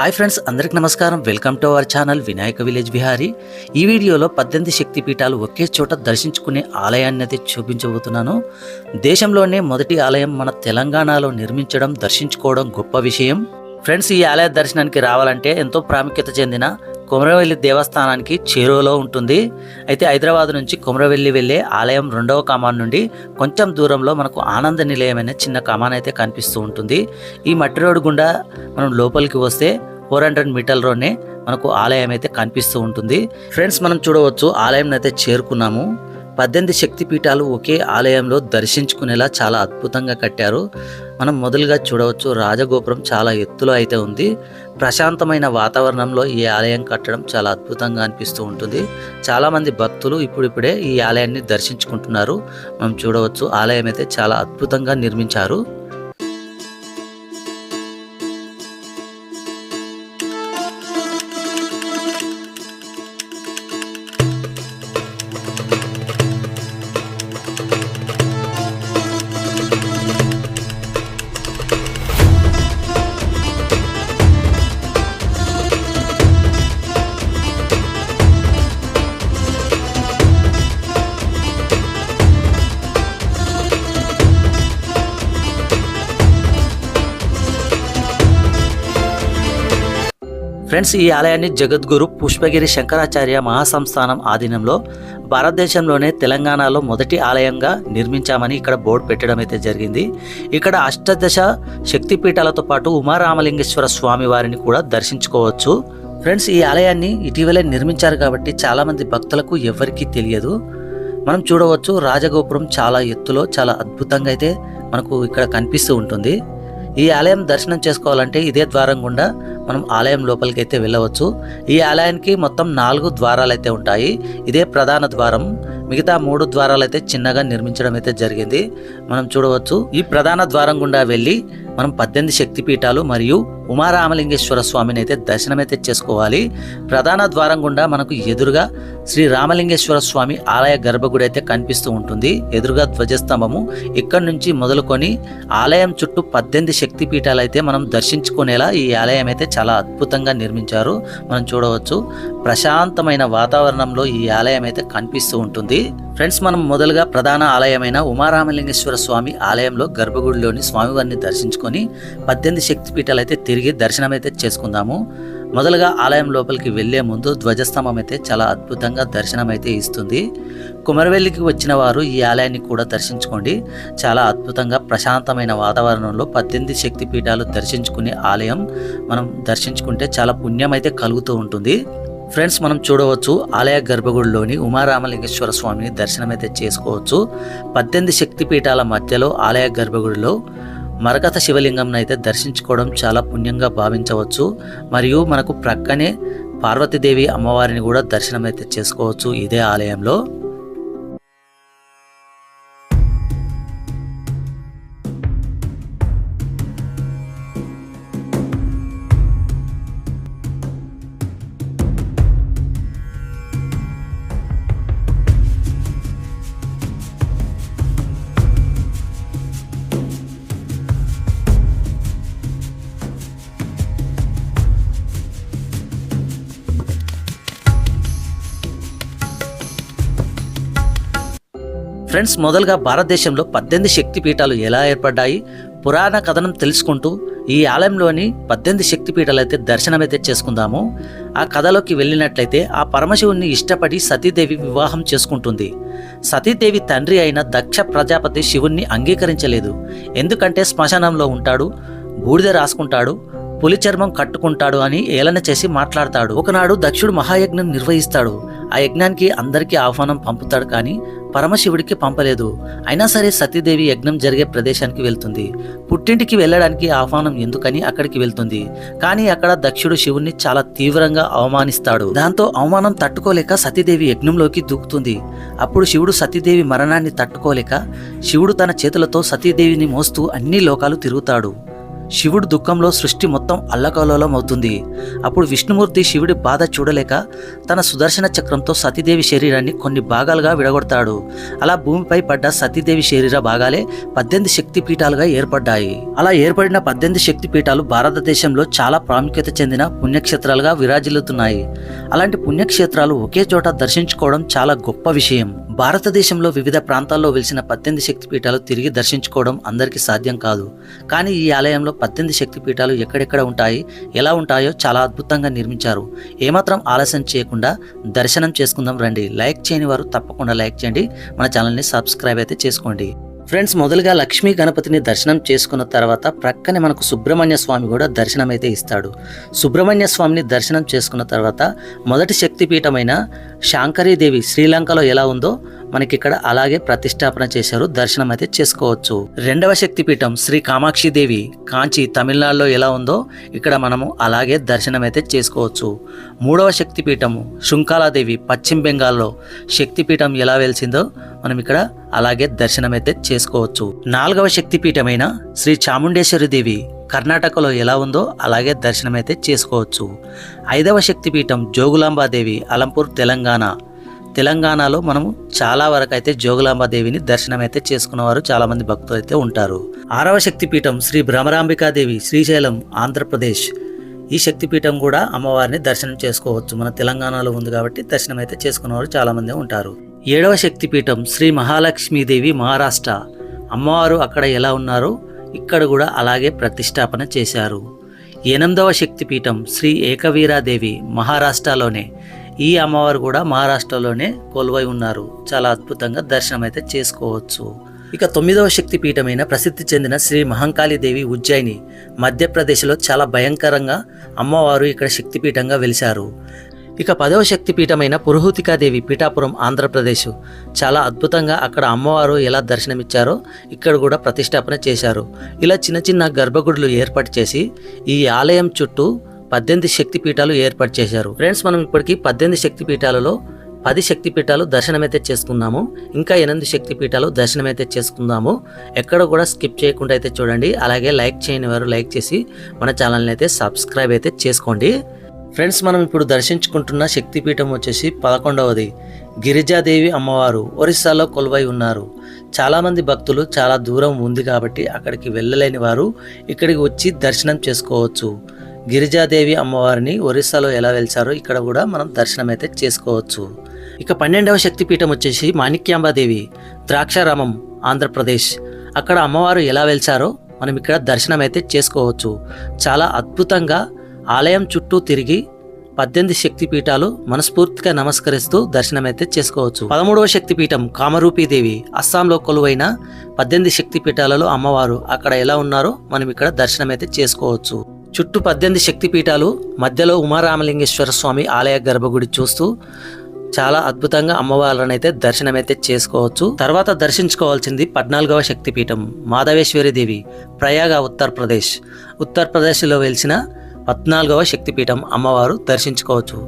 Hi friends అందరికి నమస్కారం. Welcome to our channel Vinayaka village Bihari ఈ వీడియోలో పద్దెనిమిది శక్తి పీఠాలు ఒకే చోట దర్శించుకునే ఆలయాన్ని అయితే చూపించబోతున్నాను. దేశంలోనే మొదటి ఆలయం మన తెలంగాణలో నిర్మించడం దర్శించుకోవడం గొప్ప విషయం. ఫ్రెండ్స్ ఈ ఆలయ దర్శనానికి రావాలంటే ఎంతో ప్రాముఖ్యత చెందిన కొమరవెల్లి దేవస్థానానికి చేరువలో ఉంటుంది. అయితే హైదరాబాద్ నుంచి కొమరవెల్లి వెళ్ళే ఆలయం రెండవ కామాన్ నుండి కొంచెం దూరంలో మనకు ఆనంద నిలయం అనే చిన్న కామాన్ అయితే కనిపిస్తూ ఉంటుంది. ఈ మట్టి రోడ్డు గుండా మనం లోపలికి వస్తే ఫోర్ హండ్రెడ్ మీటర్లోనే మనకు ఆలయం అయితే కనిపిస్తూ ఉంటుంది. ఫ్రెండ్స్ మనం చూడవచ్చు ఆలయం అయితే చేరుకున్నాము. పద్దెనిమిది శక్తి పీఠాలు ఒకే ఆలయంలో దర్శించుకునేలా చాలా అద్భుతంగా కట్టారు. మనం మొదలుగా చూడవచ్చు రాజగోపురం చాలా ఎత్తులో అయితే ఉంది. ప్రశాంతమైన వాతావరణంలో ఈ ఆలయం కట్టడం చాలా అద్భుతంగా అనిపిస్తూ ఉంటుంది. చాలామంది భక్తులు ఇప్పుడిప్పుడే ఈ ఆలయాన్ని దర్శించుకుంటున్నారు. మనం చూడవచ్చు ఆలయం అయితే చాలా అద్భుతంగా నిర్మించారు. ఫ్రెండ్స్ ఈ ఆలయాన్ని జగద్గురు పుష్పగిరి శంకరాచార్య మహాసంస్థానం ఆధీనంలో భారతదేశంలోనే తెలంగాణలో మొదటి ఆలయంగా నిర్మించామని ఇక్కడ బోర్డు పెట్టడం అయితే జరిగింది. ఇక్కడ అష్టదశ శక్తిపీఠాలతో పాటు ఉమారామలింగేశ్వర స్వామి వారిని కూడా దర్శించుకోవచ్చు. ఫ్రెండ్స్ ఈ ఆలయాన్ని ఇటీవలే నిర్మించారు కాబట్టి చాలామంది భక్తులకు ఎవరికీ తెలియదు. మనం చూడవచ్చు రాజగోపురం చాలా ఎత్తులో చాలా అద్భుతంగా అయితే మనకు ఇక్కడ కనిపిస్తూ ఉంటుంది. ఈ ఆలయం దర్శనం చేసుకోవాలంటే ఇదే ద్వారం గుండా మనం ఆలయం లోపలికి అయితే వెళ్ళవచ్చు. ఈ ఆలయానికి మొత్తం నాలుగు ద్వారాలు అయితే ఉంటాయి. ఇదే ప్రధాన ద్వారం. మిగతా మూడు ద్వారాలు అయితే చిన్నగా నిర్మించడం అయితే జరిగింది. మనం చూడవచ్చు. ఈ ప్రధాన ద్వారం గుండా వెళ్ళి మనం పద్దెనిమిది శక్తిపీఠాలు మరియు ఉమారామలింగేశ్వర స్వామిని అయితే దర్శనం అయితే చేసుకోవాలి. ప్రధాన ద్వారం గుండా మనకు ఎదురుగా శ్రీ రామలింగేశ్వర స్వామి ఆలయ గర్భగుడి అయితే కనిపిస్తూ ఉంటుంది. ఎదురుగా ధ్వజస్తంభము. ఇక్కడ నుంచి మొదలుకొని ఆలయం చుట్టూ పద్దెనిమిది శక్తిపీఠాలు అయితే మనం దర్శించుకునేలా ఈ ఆలయం అయితే చాలా అద్భుతంగా నిర్మించారు. మనం చూడవచ్చు. ప్రశాంతమైన వాతావరణంలో ఈ ఆలయం అయితే కనిపిస్తూ ఉంటుంది. ఫ్రెండ్స్ మనం మొదలుగా ప్రధాన ఆలయమైన ఉమారామలింగేశ్వర స్వామి ఆలయంలో గర్భగుడిలోని స్వామివారిని దర్శించుకుని పద్దెనిమిది శక్తిపీఠాలు అయితే తిరిగి దర్శనం అయితే చేసుకుందాము. మొదలుగా ఆలయం లోపలికి వెళ్ళే ముందు ధ్వజస్తంభం అయితే చాలా అద్భుతంగా దర్శనం అయితే ఇస్తుంది. కుమరవెల్లికి వచ్చిన వారు ఈ ఆలయాన్ని కూడా దర్శించుకోండి. చాలా అద్భుతంగా ప్రశాంతమైన వాతావరణంలో పద్దెనిమిది శక్తిపీఠాలు దర్శించుకునే ఆలయం మనం దర్శించుకుంటే చాలా పుణ్యం అయితే కలుగుతూ ఉంటుంది. ఫ్రెండ్స్ మనం చూడవచ్చు ఆలయ గర్భగుడిలోని ఉమారామలింగేశ్వర స్వామిని దర్శనం అయితే చేసుకోవచ్చు. పద్దెనిమిది శక్తిపీఠాల మధ్యలో ఆలయ గర్భగుడిలో మరకత శివలింగంనైతే అయితే దర్శించుకోవడం చాలా పుణ్యంగా భావించవచ్చు. మరియు మనకు ప్రక్కనే పార్వతీదేవి అమ్మవారిని కూడా దర్శనం అయితే చేసుకోవచ్చు ఇదే ఆలయంలో. ఫ్రెండ్స్ మొదలుగా భారతదేశంలో పద్దెనిమిది శక్తి పీఠాలు ఎలా ఏర్పడ్డాయి? పురాణ కథనం తెలుసుకుంటూ ఈ ఆలయంలోని పద్దెనిమిది శక్తి పీఠాలు అయితే దర్శనం అయితే చేసుకుందాము. ఆ కథలోకి వెళ్ళినట్లయితే ఆ పరమశివుణ్ణి ఇష్టపడి సతీదేవి వివాహం చేసుకుంటుంది. సతీదేవి తండ్రి అయిన దక్ష ప్రజాపతి శివుణ్ణి అంగీకరించలేదు. ఎందుకంటే శ్మశానంలో ఉంటాడు బూడిద రాసుకుంటాడు పులి చర్మం కట్టుకుంటాడు అని ఏలన చేసి మాట్లాడతాడు. ఒకనాడు దక్షుడు మహాయజ్ఞం నిర్వహిస్తాడు. ఆ యజ్ఞానికి అందరికీ ఆహ్వానం పంపుతాడు కానీ పరమశివుడికి పంపలేదు. అయినా సరే సతీదేవి యజ్ఞం జరిగే ప్రదేశానికి వెళ్తుంది. పుట్టింటికి వెళ్ళడానికి ఆహ్వానం ఎందుకని అక్కడికి వెళ్తుంది. కానీ అక్కడ దక్షుడు శివుణ్ణి చాలా తీవ్రంగా అవమానిస్తాడు. దాంతో అవమానం తట్టుకోలేక సతీదేవి యజ్ఞంలోకి దూకుతుంది. అప్పుడు శివుడు సతీదేవి మరణాన్ని తట్టుకోలేక శివుడు తన చేతులతో సతీదేవిని మోస్తూ అన్ని లోకాలు తిరుగుతాడు. శివుడు దుఃఖంలో సృష్టి మొత్తం అల్లకల్లోలం అవుతుంది. అప్పుడు విష్ణుమూర్తి శివుడి బాధ చూడలేక తన సుదర్శన చక్రంతో సతీదేవి శరీరాన్ని కొన్ని భాగాలుగా విడగొడతాడు. అలా భూమిపై పడ్డ సతీదేవి శరీర భాగాలే పద్దెనిమిది శక్తి పీఠాలుగా ఏర్పడ్డాయి. అలా ఏర్పడిన పద్దెనిమిది శక్తి పీఠాలు భారతదేశంలో చాలా ప్రాముఖ్యత చెందిన పుణ్యక్షేత్రాలుగా విరాజిల్లుతున్నాయి. అలాంటి పుణ్యక్షేత్రాలు ఒకే చోట దర్శించుకోవడం చాలా గొప్ప విషయం. భారతదేశంలో వివిధ ప్రాంతాల్లో వెలిసిన పద్దెనిమిది శక్తిపీఠాలు తిరిగి దర్శించుకోవడం అందరికీ సాధ్యం కాదు. కానీ ఈ ఆలయంలో పద్దెనిమిది శక్తిపీఠాలు ఎక్కడెక్కడ ఉంటాయి ఎలా ఉంటాయో చాలా అద్భుతంగా నిర్మించారు. ఏమాత్రం ఆలస్యం చేయకుండా దర్శనం చేసుకుందాం రండి. లైక్ చేయని వారు తప్పకుండా లైక్ చేయండి. మన ఛానల్ని సబ్స్క్రైబ్ అయితే చేసుకోండి. ఫ్రెండ్స్ మొదలుగా లక్ష్మీ గణపతిని దర్శనం చేసుకున్న తర్వాత ప్రక్కనే మనకు సుబ్రహ్మణ్య స్వామి కూడా దర్శనం అయితే ఇస్తాడు. సుబ్రహ్మణ్య స్వామిని దర్శనం చేసుకున్న తర్వాత మొదటి శక్తిపీఠమైన శాంకరీదేవి శ్రీలంకలో ఎలా ఉందో మనకి ఇక్కడ అలాగే ప్రతిష్టాపన చేశారు దర్శనం అయితే చేసుకోవచ్చు. రెండవ శక్తిపీఠం శ్రీ కామాక్షి దేవి కాంచి తమిళనాడులో ఎలా ఉందో ఇక్కడ మనము అలాగే దర్శనం అయితే చేసుకోవచ్చు. మూడవ శక్తిపీఠము శృంఖలాదేవి పశ్చిమ బెంగాల్లో శక్తిపీఠం ఎలా వెలిసిందో మనం ఇక్కడ అలాగే దర్శనం అయితే చేసుకోవచ్చు. నాలుగవ శక్తిపీఠమైన శ్రీ చాముండేశ్వరి దేవి కర్ణాటకలో ఎలా ఉందో అలాగే దర్శనం అయితే చేసుకోవచ్చు. ఐదవ శక్తిపీఠం జోగులాంబాదేవి అలంపూర్ తెలంగాణ. తెలంగాణలో మనము చాలా వరకు అయితే జోగులాంబాదేవిని దర్శనం అయితే చేసుకున్నవారు చాలా మంది భక్తులు అయితే ఉంటారు. ఆరవ శక్తిపీఠం శ్రీ భ్రమరాంబికాదేవి శ్రీశైలం ఆంధ్రప్రదేశ్ ఈ శక్తిపీఠం కూడా అమ్మవారిని దర్శనం చేసుకోవచ్చు. మన తెలంగాణలో ఉంది కాబట్టి దర్శనం అయితే చేసుకున్నవారు చాలా మంది ఉంటారు. ఏడవ శక్తిపీఠం శ్రీ మహాలక్ష్మీదేవి మహారాష్ట్ర. అమ్మవారు అక్కడ ఎలా ఉన్నారో ఇక్కడ కూడా అలాగే ప్రతిష్టాపన చేశారు. ఎనిమిదవ శక్తిపీఠం శ్రీ ఏకవీరాదేవి మహారాష్ట్రలోనే. ఈ అమ్మవారు కూడా మహారాష్ట్రలోనే కొలువై ఉన్నారు. చాలా అద్భుతంగా దర్శనం అయితే చేసుకోవచ్చు. ఇక తొమ్మిదవ శక్తి పీఠమైన ప్రసిద్ధి చెందిన శ్రీ మహంకాళీదేవి ఉజ్జయిని మధ్యప్రదేశ్లో చాలా భయంకరంగా అమ్మవారు ఇక్కడ శక్తిపీఠంగా వెలిశారు. ఇక పదవ శక్తిపీఠమైన పురుహూతికాదేవి పీఠాపురం ఆంధ్రప్రదేశ్ చాలా అద్భుతంగా అక్కడ అమ్మవారు ఎలా దర్శనమిచ్చారో ఇక్కడ కూడా ప్రతిష్టాపన చేశారు. ఇలా చిన్న చిన్న గర్భగుడులు ఏర్పాటు చేసి ఈ ఆలయం చుట్టూ పద్దెనిమిది శక్తి పీఠాలు ఏర్పాటు చేశారు. ఫ్రెండ్స్ మనం ఇప్పటికీ పద్దెనిమిది శక్తి పీఠాలలో పది శక్తి పీఠాలు దర్శనమైతే చేసుకుందాము ఇంకా ఎనిమిది శక్తి పీఠాలు దర్శనమైతే చేసుకుందాము. ఎక్కడ కూడా స్కిప్ చేయకుండా అయితే చూడండి. అలాగే లైక్ చేయని వారు లైక్ చేసి మన ఛానల్ని అయితే సబ్స్క్రైబ్ అయితే చేసుకోండి. ఫ్రెండ్స్ మనం ఇప్పుడు దర్శించుకుంటున్న శక్తిపీఠం వచ్చేసి పదకొండవది గిరిజాదేవి అమ్మవారు ఒరిస్సాలో కొలువై ఉన్నారు. చాలామంది భక్తులు చాలా దూరం ఉంది కాబట్టి అక్కడికి వెళ్ళలేని వారు ఇక్కడికి వచ్చి దర్శనం చేసుకోవచ్చు. గిరిజాదేవి అమ్మవారిని ఒరిస్సాలో ఎలా వెలిచారో ఇక్కడ కూడా మనం దర్శనం అయితే చేసుకోవచ్చు. ఇక పన్నెండవ శక్తిపీఠం వచ్చేసి మాణిక్యాంబాదేవి ద్రాక్షారామం ఆంధ్రప్రదేశ్. అక్కడ అమ్మవారు ఎలా వెలిచారో మనం ఇక్కడ దర్శనం అయితే చేసుకోవచ్చు. చాలా అద్భుతంగా ఆలయం చుట్టూ తిరిగి పద్దెనిమిది శక్తిపీఠాలు మనస్ఫూర్తిగా నమస్కరిస్తూ దర్శనమైతే చేసుకోవచ్చు. పదమూడవ శక్తిపీఠం కామరూపీదేవి అస్సాంలో కొలువైన పద్దెనిమిది శక్తిపీఠాలలో అమ్మవారు అక్కడ ఎలా ఉన్నారో మనం ఇక్కడ దర్శనమైతే చేసుకోవచ్చు. చుట్టూ పద్దెనిమిది శక్తిపీఠాలు మధ్యలో ఉమారామలింగేశ్వర స్వామి ఆలయ గర్భగుడి చూస్తూ చాలా అద్భుతంగా అమ్మవారిని అయితే దర్శనమైతే చేసుకోవచ్చు. తర్వాత దర్శించుకోవాల్సింది పద్నాలుగవ శక్తిపీఠం మాధవేశ్వరి దేవి ప్రయాగ ఉత్తరప్రదేశ్ ఉత్తరప్రదేశ్లో వెలిసిన పద్నాలుగవ శక్తిపీఠం అమ్మవారు దర్శించుకోవచ్చు.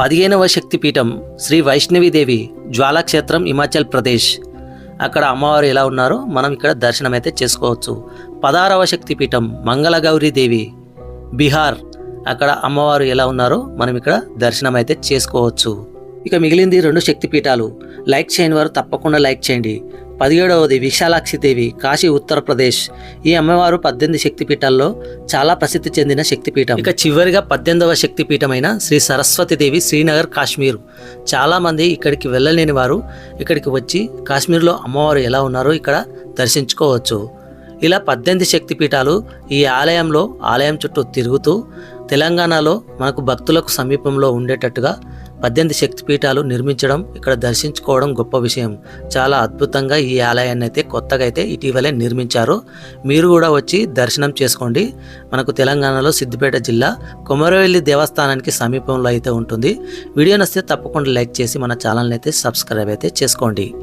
పదిహేనవ శక్తిపీఠం శ్రీ వైష్ణవీదేవి జ్వాలాక్షేత్రం హిమాచల్ ప్రదేశ్. అక్కడ అమ్మవారు ఎలా ఉన్నారో మనం ఇక్కడ దర్శనం అయితే చేసుకోవచ్చు. పదారవ శక్తిపీఠం మంగళగౌరీదేవి బీహార్. అక్కడ అమ్మవారు ఎలా ఉన్నారో మనం ఇక్కడ దర్శనం అయితే చేసుకోవచ్చు. ఇక మిగిలింది రెండు శక్తిపీఠాలు. లైక్ చేయని వారు తప్పకుండా లైక్ చేయండి. పదిహేడవది విశాలాక్షి దేవి కాశీ ఉత్తరప్రదేశ్ ఈ అమ్మవారు పద్దెనిమిది శక్తిపీఠాల్లో చాలా ప్రసిద్ధి చెందిన శక్తిపీఠం. ఇక చివరిగా పద్దెనిమిదవ శక్తిపీఠమైన శ్రీ సరస్వతి దేవి శ్రీనగర్ కాశ్మీర్. చాలామంది ఇక్కడికి వెళ్ళలేని వారు ఇక్కడికి వచ్చి కాశ్మీర్లో అమ్మవారు ఎలా ఉన్నారో ఇక్కడ దర్శించుకోవచ్చు. ఇలా పద్దెనిమిది శక్తిపీఠాలు ఈ ఆలయంలో ఆలయం చుట్టూ తిరుగుతూ తెలంగాణలో మనకు భక్తులకు సమీపంలో ఉండేటట్టుగా పద్దెనిమిది శక్తిపీఠాలు నిర్మించడం ఇక్కడ దర్శించుకోవడం గొప్ప విషయం. చాలా అద్భుతంగా ఈ ఆలయాన్ని అయితే కొత్తగా అయితే ఇటీవలే నిర్మించారు. మీరు కూడా వచ్చి దర్శనం చేసుకోండి. మనకు తెలంగాణలో సిద్దిపేట జిల్లా కొమరవెల్లి దేవస్థానానికి సమీపంలో అయితే ఉంటుంది. వీడియో నచ్చితే తప్పకుండా లైక్ చేసి మన ఛానల్ని అయితే సబ్స్క్రైబ్ అయితే చేసుకోండి.